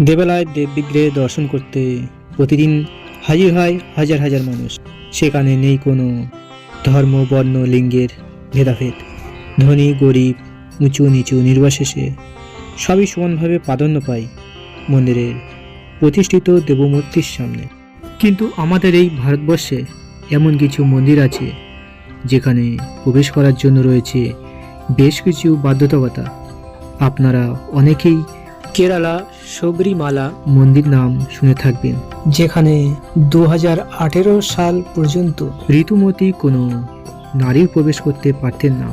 দেবালয় দেববিগ্রহে দর্শন করতে প্রতিদিন হাজির হয় হাজার হাজার মানুষ। সেখানে নেই কোনো ধর্ম, বর্ণ, লিঙ্গের ভেদাভেদ। ধনী, গরিব, উঁচু, নিচু, নির্বিশেষে সবই সমানভাবে প্রাধান্য পায় মন্দিরের প্রতিষ্ঠিত দেবমূর্তির সামনে। কিন্তু আমাদের এই ভারতবর্ষে এমন কিছু মন্দির আছে, যেখানে প্রবেশ করার জন্য রয়েছে বেশ কিছু বাধ্যবাধকতা আপনারা অনেকেই কেরালা সবরিমালা মন্দির নাম শুনে থাকবেন। যেখানে দু হাজার আঠেরো সাল পর্যন্ত ঋতুমতি কোনো নারীর প্রবেশ করতে পারতেন না।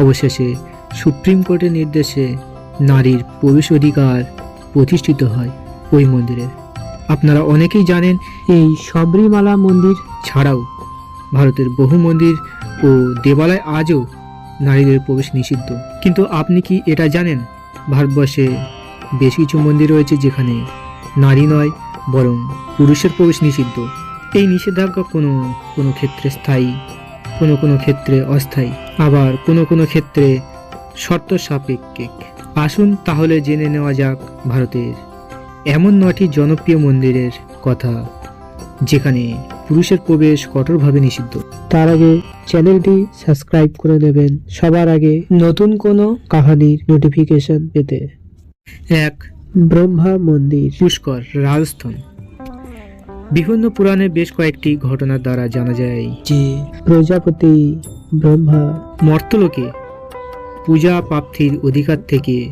অবশেষে সুপ্রিম কোর্টের নির্দেশে নারীর প্রবেশ অধিকার প্রতিষ্ঠিত হয় ওই মন্দিরে। আপনারা অনেকেই জানেন এই সবরিমালা মন্দির ছাড়াও ভারতের বহু মন্দির ও দেবালয় আজও নারীদের প্রবেশ নিষিদ্ধ। কিন্তু আপনি কি এটা জানেন? ভারতবর্ষে বেশ কিছু মন্দির রয়েছে যেখানে নারী নয়, বরং পুরুষের প্রবেশ নিষিদ্ধ। এই নিষেধাজ্ঞা কোনো কোনো ক্ষেত্রে স্থায়ী, কোনো কোনো ক্ষেত্রে অস্থায়ী। আবার কোনো কোনো ক্ষেত্রে শর্ত সাপেক্ষে। আসুন তাহলে জেনে নেওয়া যাক ভারতের এমন নটি জনপ্রিয় মন্দিরের কথা, যেখানে পুরুষের প্রবেশ কঠোরভাবে নিষিদ্ধ। তার আগে চ্যানেলটি সাবস্ক্রাইব করে নেবেন সবার আগে নতুন কোনো কাহানির নোটিফিকেশন পেতে। এক ব্রহ্মা মন্দির। পুষ্কর রাজস্থান। বিভিন্ন পুরাণে বেশ কয়েকটি ঘটনার দ্বারা জানা যায় যে প্রজাপতি ব্রহ্মা মর্তলোকে পূজা প্রাপ্তির অধিকার থেকে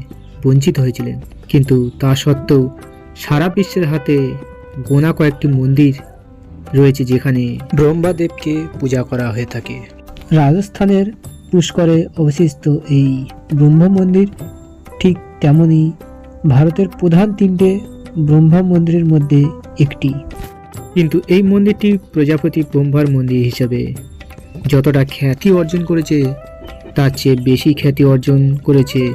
বঞ্চিত হয়েছিলেন। কিন্তু তা সত্ত্বেও সারা বিশ্বের হাতে গোনা কয়েকটি মন্দির রয়েছে যেখানে ব্রহ্মাদেবকে পূজা করা হয়ে থাকে। রাজস্থানের পুষ্করে অবস্থিত এই ব্রহ্মা মন্দির ঠিক তেমনই ভারতের প্রধান তিনটে ব্রহ্মা মন্দিরের মধ্যে একটি। কিন্তু এই মন্দিরটি প্রজাপতি ব্রহ্মার মন্দির হিসাবে যতটা খ্যাতি অর্জন করেছে, তার চেয়ে বেশি খ্যাতি অর্জন করেছে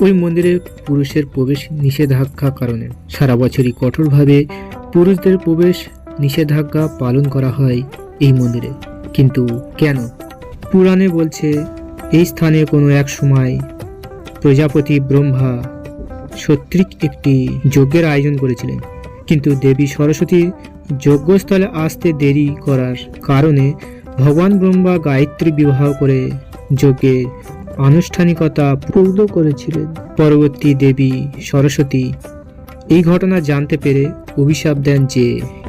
ওই মন্দিরে পুরুষের প্রবেশ নিষেধাজ্ঞা কারণে। সারা বছরই কঠোরভাবে পুরুষদের প্রবেশ নিষেধাজ্ঞা পালন করা হয় এই মন্দিরে। কিন্তু কেন? পুরাণে বলছে, এই স্থানে কোনো এক সময় প্রজাপতি ব্রহ্মা সত্রিক একটি যজ্ঞের আয়োজন করেছিলেন। কিন্তু দেবী সরস্বতী যজ্ঞস্থলে আসতে দেরি করার কারণে ভগবান ব্রহ্মা গায়ত্রী বিবাহ করে যজ্ঞের আনুষ্ঠানিকতা পূর্ণ করেছিলেন। পরবর্তী দেবী সরস্বতী এই ঘটনা জানতে পেরে অভিশাপ দেন যে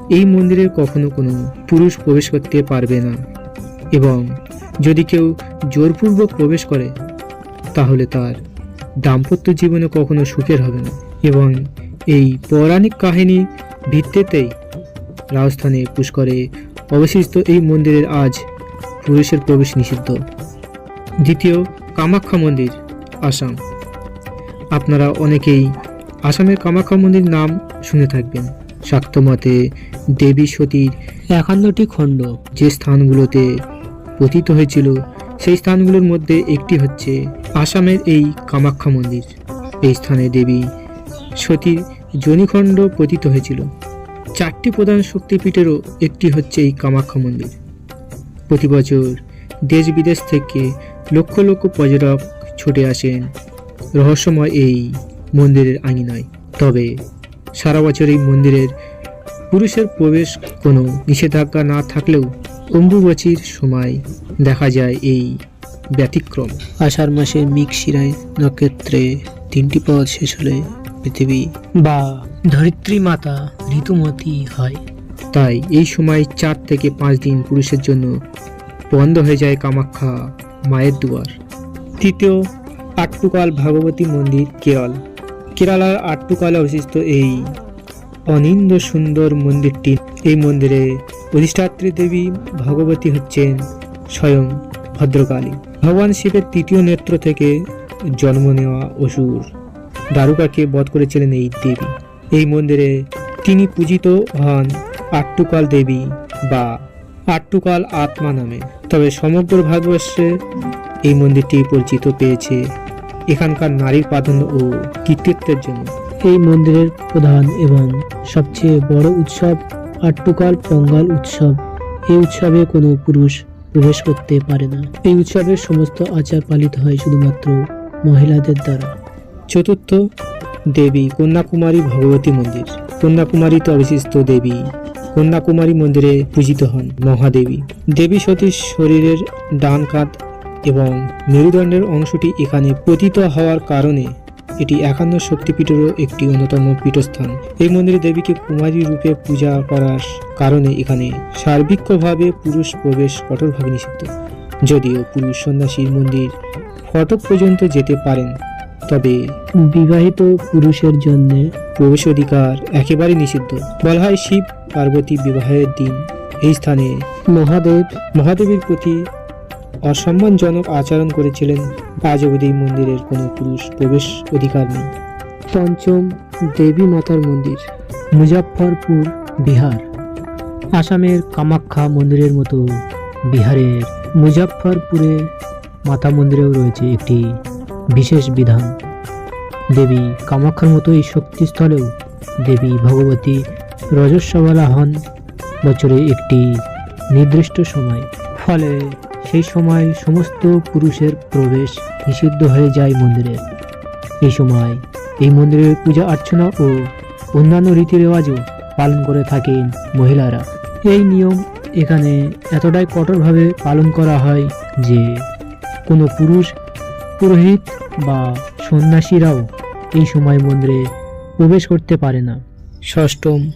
এই মন্দিরে কখনো কোনো পুরুষ প্রবেশ করতে পারবে না এবং যদি কেউ জোরপূর্বক প্রবেশ করে তাহলে তার দাম্পত্য জীবনে কখনো সুখের হবে না। এবং এই পৌরাণিক কাহিনী ভিত্তিতেই রাজস্থানে পুষ্করে অবশিষ্ট এই মন্দিরের আজ পুরুষের প্রবেশ নিষিদ্ধ। দ্বিতীয় কামাখ্যা মন্দির, আসাম। আপনারা অনেকেই আসামের কামাখ্যা মন্দির নাম শুনে থাকবেন। শাক্ত মতে দেবী সতীর একান্নটি খণ্ড যে স্থানগুলোতে পতিত হয়েছিল, সেই স্থানগুলোর মধ্যে একটি হচ্ছে আসামের এই কামাখ্যা মন্দির। এই স্থানে দেবী সতীর জনিখণ্ড পতিত হয়েছিল। চারটি প্রধান শক্তিপীঠেরও একটি হচ্ছে এই কামাখ্যা মন্দির। প্রতি বছর দেশ বিদেশ থেকে লক্ষ লক্ষ পর্যটক ছুটে আসেন। রহস্যময় এই মন্দিরের আঙিনায়। তবে সারা বছর এই মন্দিরের পুরুষের প্রবেশ কোনো নিষেধাজ্ঞা না থাকলেও অম্বুবাচীর সময় দেখা যায় এই ব্যতিক্রম। আষাঢ় মাসে মিকশিরায় নক্ষত্রে তিনটি পদ শেষ হলে পৃথিবী বা ধরিত্রী মাতা ঋতুমতি হয়। তাই এই সময় চার থেকে পাঁচ দিন পুরুষের জন্য বন্ধ হয়ে যায় কামাখ্যা মায়ের দুয়ার। তৃতীয়, আট্টুকাল ভাগবতী মন্দির, কেরল। কেরালার আট্টুকালে অবস্থিত এই অনিন্দ সুন্দর মন্দিরটি, এই মন্দিরে অধিষ্ঠাত্রী দেবী ভগবতী হচ্ছেন স্বয়ং ভদ্রকালী। ভগবান শিবের তৃতীয় নেত্র থেকে জন্ম নেওয়া অসুর। দারুকাকে বধ করেছিলেন এই দেবী। এই মন্দিরে তিনি পূজিত হন আট্টুকাল দেবী বা আট্টুকাল আত্মা নামে। তবে সমগ্র ভারতবর্ষে এই মন্দিরটি পরিচিত পেয়েছে এখানকার নারীর প্রাধান্য ও কৃতিত্বের জন্য। এই মন্দিরের প্রধান এবং সবচেয়ে বড় উৎসব আট্টুকাল পঙ্গাল উৎসব। এই উৎসবে কোনো পুরুষ প্রবেশ করতে পারে না। এই উৎসবের সমস্ত আচার পালিত হয় শুধুমাত্র মহিলাদের দ্বারা। চতুর্থ, দেবী, কন্যাকুমারী ভগবতী মন্দির। কন্যাকুমারীতে অবশিষ্ট দেবী। কন্যাকুমারী মন্দিরে পূজিত হন মহাদেবী। দেবী সতীর শরীরের ডান কাঁধ এবং মেরুদণ্ডের অংশটি এখানে পতিত হওয়ার কারণে এটি একান্ন শক্তিপীঠেরও একটি অন্যতম পীঠস্থান। এই মন্দিরে দেবীকে কুমারী রূপে পূজা করার কারণে এখানে সার্বিকভাবে পুরুষ প্রবেশ কঠোরভাবে নিষিদ্ধ। যদিও পুরুষ সন্ন্যাসীর মন্দির ফটক পর্যন্ত যেতে পারেন, তবে বিবাহিত পুরুষের জন্য প্রবেশ অধিকার একেবারে নিষিদ্ধ। বলা হয় শিব পার্বতী বিবাহের দিন। এই স্থানে মহাদেব, মহাদেবের প্রতি অসম্মানজনক আচরণ করেছিলেন আজ অবধি মন্দিরের কোনো পুরুষ প্রবেশ অধিকার নেই। পঞ্চম দেবী মাতার মন্দির, মুজাফফরপুর, বিহার। আসামের কামাখ্যা মন্দিরের মতো বিহারের মুজাফফরপুরে মাতা মন্দিরেও রয়েছে একটি বিশেষ বিধান। দেবী কামাখ্যার মতো এই শক্তিস্থলেও দেবী ভগবতী রজস্বলা হন বছরে একটি নির্দিষ্ট সময়। ফলে সেই সময় সমস্ত পুরুষের প্রবেশ নিষিদ্ধ হয়ে যায় মন্দিরে। এই সময় এই মন্দিরের পূজা অর্চনা ও অন্যান্য রীতি রেওয়াজও পালন করে থাকেন মহিলারা। এই নিয়ম এখানে এতটাই কঠোরভাবে পালন করা হয় যে কোনো পুরুষ, পুরোহিত বা সন্ন্যাসীরাও এই সময় মন্দিরে প্রবেশ করতে পারে না। ষষ্ঠম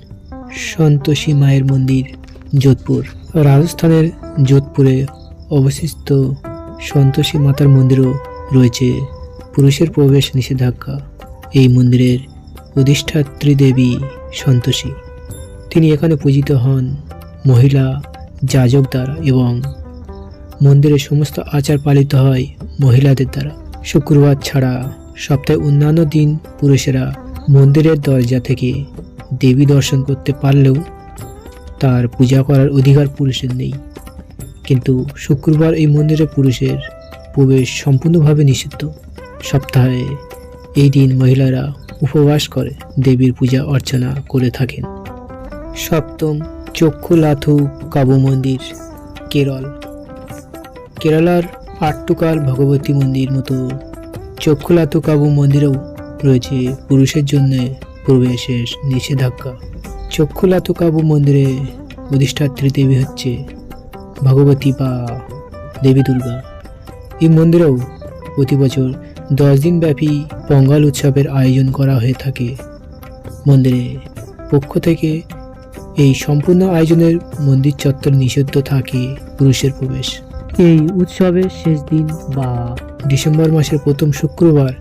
সন্তোষী মায়ের মন্দির, যোধপুর। রাজস্থানের যোধপুরে অবশিষ্ট সন্তোষী মাতার মন্দিরও রয়েছে পুরুষের প্রবেশ নিষেধাজ্ঞা। এই মন্দিরের অধিষ্ঠাত্রী দেবী সন্তোষী। তিনি এখানে পূজিত হন মহিলা, যাজক দ্বারা এবং মন্দিরের সমস্ত আচার পালিত হয় মহিলাদের দ্বারা। শুক্রবার ছাড়া সপ্তাহে অন্যান্য দিন পুরুষেরা মন্দিরের দরজা থেকে দেবী দর্শন করতে পারলেও তার পূজা করার অধিকার পুরুষের নেই। কিন্তু শুক্রবার এই মন্দিরে পুরুষের প্রবেশ সম্পূর্ণভাবে নিষিদ্ধ। সপ্তাহে এই দিন মহিলারা উপবাস করে, দেবীর পূজা অর্চনা করে থাকেন। সপ্তম চক্ষুলাথু কাবু মন্দির, কেরল। কেরালার আট্টুকাল ভগবতী মন্দির মতো চক্ষুলাথু কাবু মন্দিরেও রয়েছে পুরুষের জন্য প্রবেশের নিষেধাজ্ঞা। চক্ষুলাথু কাবু মন্দিরে অধিষ্ঠাত্রী দেবী হচ্ছে ভগবতী বা দেবী দুর্গা। এই মন্দিরেও প্রতি বছর দশ দিন ব্যাপী পঙ্গাল উৎসবের আয়োজন করা হয়ে থাকে। মন্দিরে পক্ষ থেকে এই সম্পূর্ণ আয়োজনের মন্দির চত্বর নিষিদ্ধ থাকে পুরুষের প্রবেশ। এই উৎসবের শেষ দিন বা ডিসেম্বর মাসের প্রথম শুক্রবার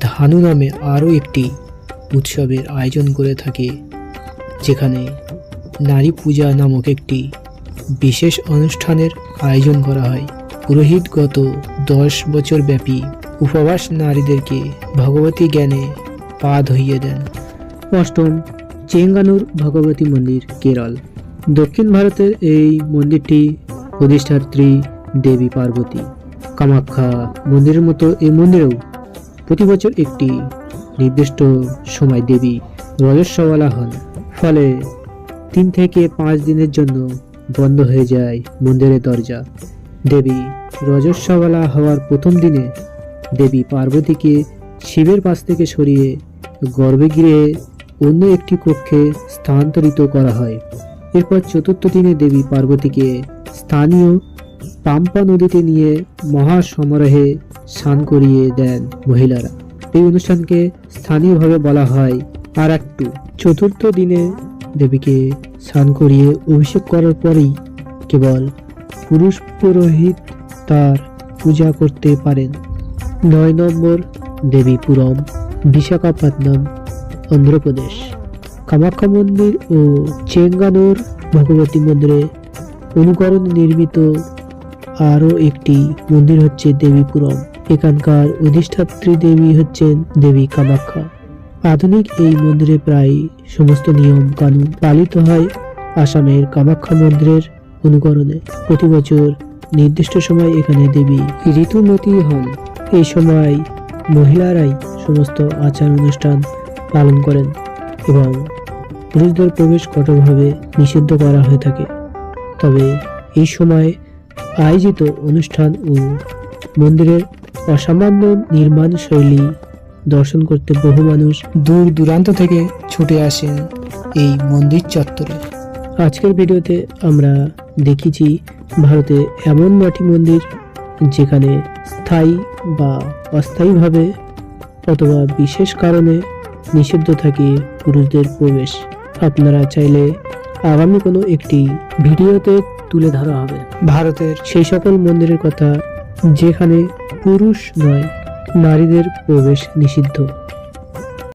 ধানু নামে আরও একটি উৎসবের আয়োজন করে থাকে। যেখানে নারী পূজা নামক একটি বিশেষ অনুষ্ঠানের আয়োজন করা হয়। পুরোহিত গত দশ বছর ব্যাপী উপবাস নারীদেরকে ভগবতী জ্ঞানে পা ধইয়ে দেন। অষ্টম, চেঙ্গানুর ভগবতী মন্দির, কেরল। দক্ষিণ ভারতের এই মন্দিরটি অধিষ্ঠাত্রী দেবী পার্বতী। কামাখ্যা মন্দিরের মতো এই মন্দিরেও প্রতি বছর একটি নির্দিষ্ট সময় দেবী রজস্বলা হন। ফলে তিন থেকে পাঁচ দিনের জন্য বন্ধ হয়ে যায় মন্দিরের দরজা। দেবী রজস্বলা হওয়ার প্রথম দিনে দেবী পার্বতীকে শিবের পাশ থেকে সরিয়ে গর্ভগৃহে অন্য একটি কক্ষে স্থানান্তরিত করা হয়। এরপর চতুর্থ দিনে দেবী পার্বতীকে স্থানীয় পাম্পা নদীতে নিয়ে মহা সমারোহে স্নান করিয়ে দেন মহিলারা। এই অনুষ্ঠানকে স্থানীয়ভাবে বলা হয় আর একটু চতুর্থ দিনে দেবীকে স্নান করিয়ে অভিষেক করার পরেই কেবল পুরুষ পুরোহিত তার পূজা করতে পারেন। নয় নম্বর দেবীপুরম, বিশাখাপত্তনম, অন্ধ্রপ্রদেশ। কামাখ্যা মন্দির ও চেঙ্গানোর ভগবতী মন্দিরে অনুকরণ নির্মিত আরও একটি মন্দির হচ্ছে দেবীপুরম। এখানকার অধিষ্ঠাত্রী দেবী হচ্ছেন দেবী কামাখ্যা। আধুনিক এই মন্দিরে প্রায় সমস্ত নিয়ম কানুন পালিত হয় আসামের কামাখ্যা মন্দিরের অনুকরণে। প্রতি বছর নির্দিষ্ট সময় এখানে দেবী ঋতুমতী হন। এই সময় মহিলারাই সমস্ত আচার অনুষ্ঠান পালন করেন এবং পুরুষদের প্রবেশ কঠোরভাবে নিষিদ্ধ করা হয়ে থাকে। তবে এই সময় আয়োজিত অনুষ্ঠান ও মন্দিরের অসামান্য নির্মাণ শৈলী দর্শন করতে বহু মানুষ দূর দূরান্ত থেকে ছুটে আসেন এই মন্দির চত্বরে। আজকের ভিডিওতে আমরা দেখেছি ভারতে এমন নটি মন্দির যেখানে স্থায়ী বা অস্থায়ীভাবে অথবা বিশেষ কারণে নিষিদ্ধ থাকে পুরুষদের প্রবেশ। আপনারা চাইলে আগামী কোনো একটি ভিডিওতে তুলে ধরা হবে। ভারতের সেই সকল মন্দিরের কথা যেখানে পুরুষ নয় নারীদের প্রবেশ নিষিদ্ধ।